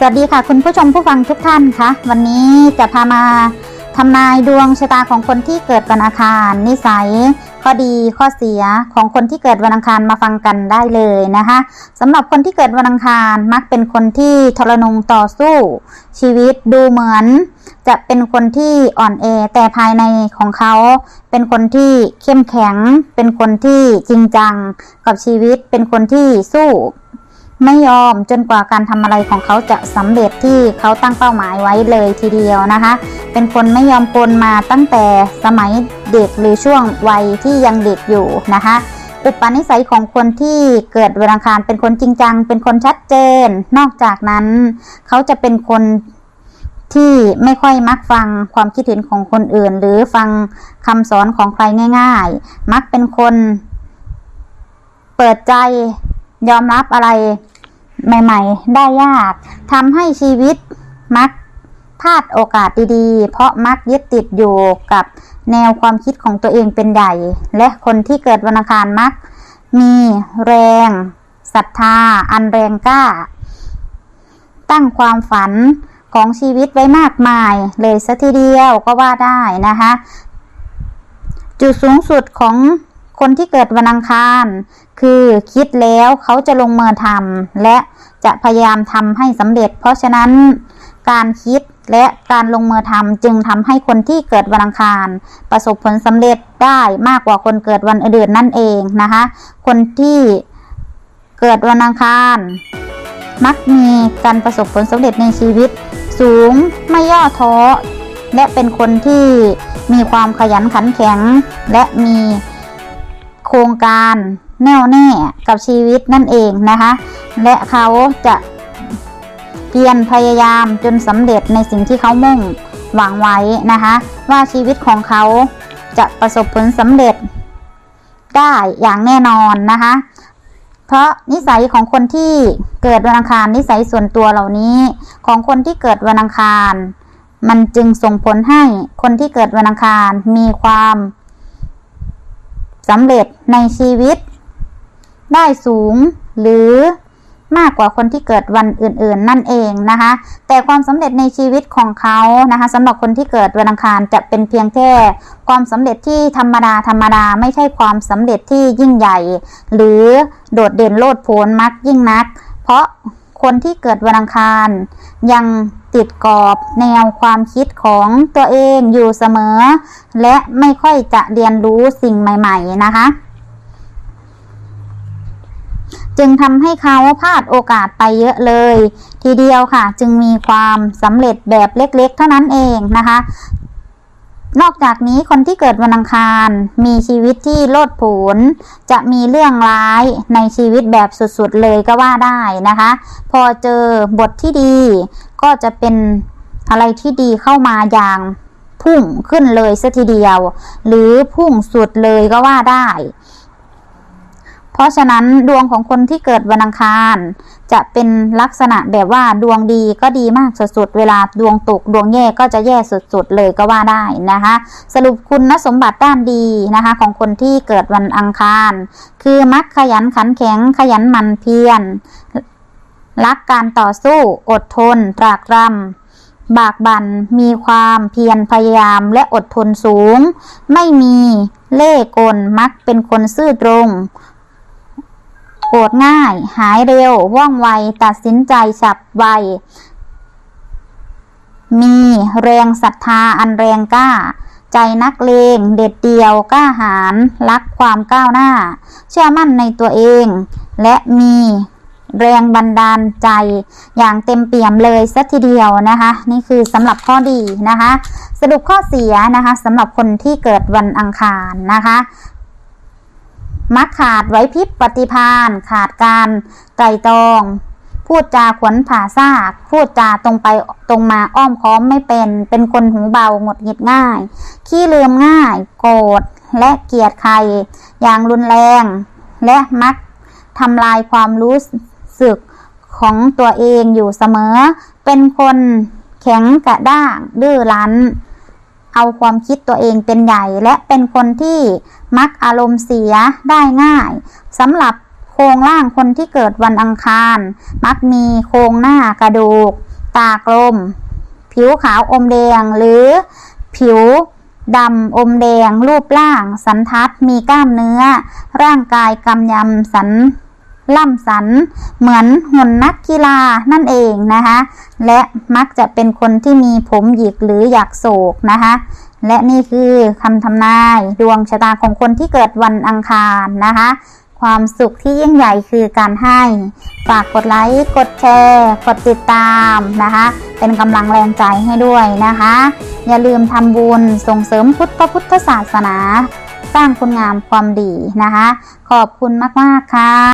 สวัสดีค่ะคุณผู้ชมผู้ฟังทุกท่านคะ วันนี้จะพามาทำนายดวงชะตาของคนที่เกิดวันอังคาร นิสัย ข้อดีข้อเสียของคนที่เกิดวันอังคารมาฟังกันได้เลยนะคะสำหรับคนที่เกิดวันอังคารมักเป็นคนที่ทรนงต่อสู้ ชีวิตดูเหมือน จะเป็นคนที่อ่อนแอแต่ภายในของเขา เป็นคนที่เข้มแข็ง เป็นคนที่จริงจังกับชีวิต เป็นคนที่สู้ ไม่ยอมจนกว่าการทำอะไรของเขาจะสำเร็จที่เขาตั้งเป้าหมายไว้เลยทีเดียวนะคะ เป็นคนไม่ยอมปนมาตั้งแต่สมัยเด็กหรือช่วงวัยที่ยังเด็กอยู่นะคะอุปนิสัยของคนที่เกิดวันอังคารเป็นคนจริงจัง เป็นคนชัดเจน นอกจากนั้น เขาจะเป็นคนที่ไม่ค่อยมักฟังความคิดเห็นของคนอื่น หรือฟังคำสอนของใครง่าย ๆ มักเป็นคนเปิดใจ ยอมรับอะไรใหม่ ๆ ได้ยากทำให้ชีวิตมักพลาดโอกาสดีๆ เพราะมักยึดติดอยู่กับแนวความคิดของตัวเองเป็นใหญ่ และคนที่เกิดวันอังคารมัก มีแรงศรัทธา อันแรงกล้า ตั้งความฝันของชีวิตไว้มากมาย เลยสัทีเดียวก็ว่าได้นะคะ จุดสูงสุดของ คนที่เกิดวันอังคาร คือคิดแล้วเขาจะลงมือทำและจะพยายามทำให้สำเร็จ เพราะฉะนั้นการคิดและการลงมือทำจึงทำให้คนที่เกิดวันอังคาร ประสบผลสำเร็จได้มากกว่าคนเกิดวันอื่นนั่นเองนะคะ คนที่เกิดวันอังคาร มักมีการประสบผลสำเร็จในชีวิต สูงไม่ย่อท้อและเป็นคนที่มีความขยันขันแข็งและมี โครงการแน่วแน่กับชีวิตนั่นเองนะคะ และเขาจะเพียรพยายามจนสำเร็จในสิ่งที่เขามุ่งหวังไว้นะคะ ว่าชีวิตของเขาจะประสบผลสำเร็จได้อย่างแน่นอนนะคะ เพราะนิสัยของคนที่เกิดวันอังคารนิสัยส่วนตัวเหล่านี้ ของคนที่เกิดวันอังคาร มันจึงส่งผลให้คนที่เกิดวันอังคารมีความ สำเร็จในชีวิต ได้สูงหรือมากกว่าคนที่เกิดวันอื่น ๆ นั่นเองนะคะ แต่ความสำเร็จในชีวิตของเขานะคะสำหรับคนที่เกิดวันอังคารจะเป็นเพียงแค่ความสำเร็จที่ธรรมดาธรรมดาไม่ใช่ความสำเร็จที่ยิ่งใหญ่ หรือโดดเด่นโลดโผนมักยิ่งนัก เพราะคนที่เกิดวันอังคารยัง ติดกรอบแนวความคิดของตัวเองอยู่เสมอ และไม่ค่อยจะเรียนรู้สิ่งใหม่ ๆ นะคะ จึงทำให้เขาพลาดโอกาสไปเยอะเลย ทีเดียวค่ะ จึงมีความสำเร็จแบบเล็ก ๆ เท่านั้นเองนะคะ นอกจากนี้คนที่เกิดวันอังคาร มีชีวิตที่โลดโผนจะมีเรื่องร้ายในชีวิตแบบสุดๆเลยก็ว่าได้นะคะ พอเจอบทที่ดี ก็จะเป็นอะไรที่ดีเข้ามาอย่างพุ่งขึ้นเลยสัทีเดียว หรือพุ่งสุดเลยก็ว่าได้ เพราะฉะนั้นดวงของคนที่เกิดวันอังคาร จะเป็นลักษณะแบบว่าดวงดีก็ดีมากสุดๆเวลาดวงตกดวงแย่ก็จะแย่สุดๆเลยก็ว่าได้นะคะ สรุปคุณสมบัติด้านดีนะคะ ของคนที่เกิดวันอังคาร คือมักขยันขันแข็งขยันมันเพียร รักการต่อสู้ อดทน ตรากตรำบากบัน่นมีความเพียรพยายามและอดทนสูง ไม่มีเล่กลมักเป็นคนซื่อตรง โกรธง่าย หายเร็ว ว่องไว ตัดสินใจฉับไว มีแรงศรัทธาอันแรงกล้าใจนักเลงเด็ดเดียวกล้าหาญรักความก้าวหน้า เชื่อมั่นในตัวเอง และมี แรงบันดาลใจ อย่างเต็มเปี่ยมเลยสัทีเดียวนะคะ นี่คือสำหรับข้อดีนะคะ สรุปข้อเสียนะคะสำหรับคนที่เกิดวันอังคารนะคะมักขาดไว้พิบปฏิพานขาดการไตรตรอง พูดจาขวนผ่าซาก พูดจาตรงไปตรงมาอ้อมค้อมไม่เป็น เป็นคนหูเบาหงดหงิดง่าย ขี้ลืมง่าย โกรธและเกลียดใคร อย่างรุนแรง และมักทำลายความรู้ สึกของตัวเองอยู่เสมอ เป็นคนแข็งกระด้างดื้อรั้น เอาความคิดตัวเองเป็นใหญ่ และเป็นคนที่มักอารมณ์เสียได้ง่ายสำหรับโครงร่างคนที่เกิดวันอังคาร มักมีโครงหน้ากระดูก ตากลม ผิวขาวอมแดงหรือผิวดำอมแดงรูปร่าง สันทัดมีกล้ามเนื้อ ร่างกายกำยำสัน ล่ำสัน เหมือนหุ่นนักกีฬานั่นเองนะคะ และมักจะเป็นคนที่มีผมหยิกหรืออยากโศกนะคะ และนี่คือคำทำนายดวงชะตาของคนที่เกิดวันอังคารนะคะ ความสุขที่ยิ่งใหญ่คือการให้ ฝากกดไลค์กดแชร์ กดติดตามนะคะ เป็นกำลังแรงใจให้ด้วยนะคะ อย่าลืมทำบุญส่งเสริมพุทธพุทธศาสนาสร้างคุณงามความดีนะคะ ขอบคุณมาก ๆ ค่ะ